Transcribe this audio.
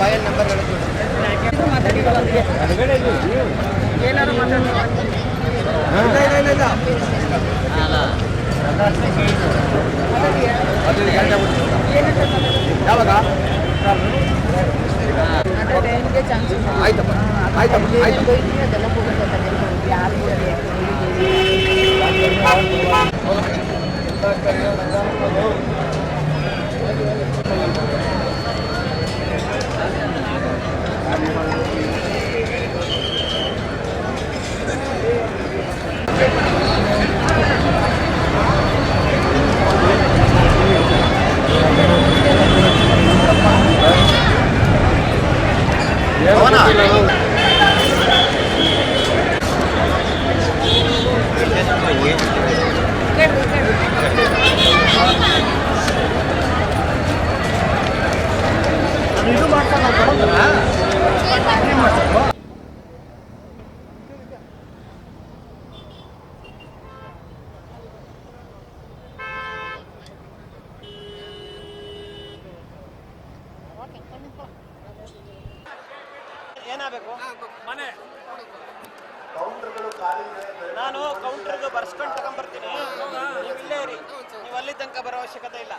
ಬಾಯಲ್ಲಿ ನಂಬರ್ ಏನಾರು ಮಾತಾಡಿ ಯಾವಾಗ? ಆಯ್ತಪ್ಪ. ಆಯ್ತಪ್ಪ. ಆಯ್ತು. Ini tuh makan apa-apa ಏನಾಗಬೇಕು? ಮನೆ. ನಾನು ಕೌಂಟರ್ಗೆ ಬರ್ಸ್ಕೊಂಡು ತಗೊಂಡ್ಬರ್ತೀನಿ. ನೀವು ಇಲ್ಲೇ ರೀ ನೀವು ಅಲ್ಲಿ ತನಕ ಬರೋ ಅವಶ್ಯಕತೆ ಇಲ್ಲ.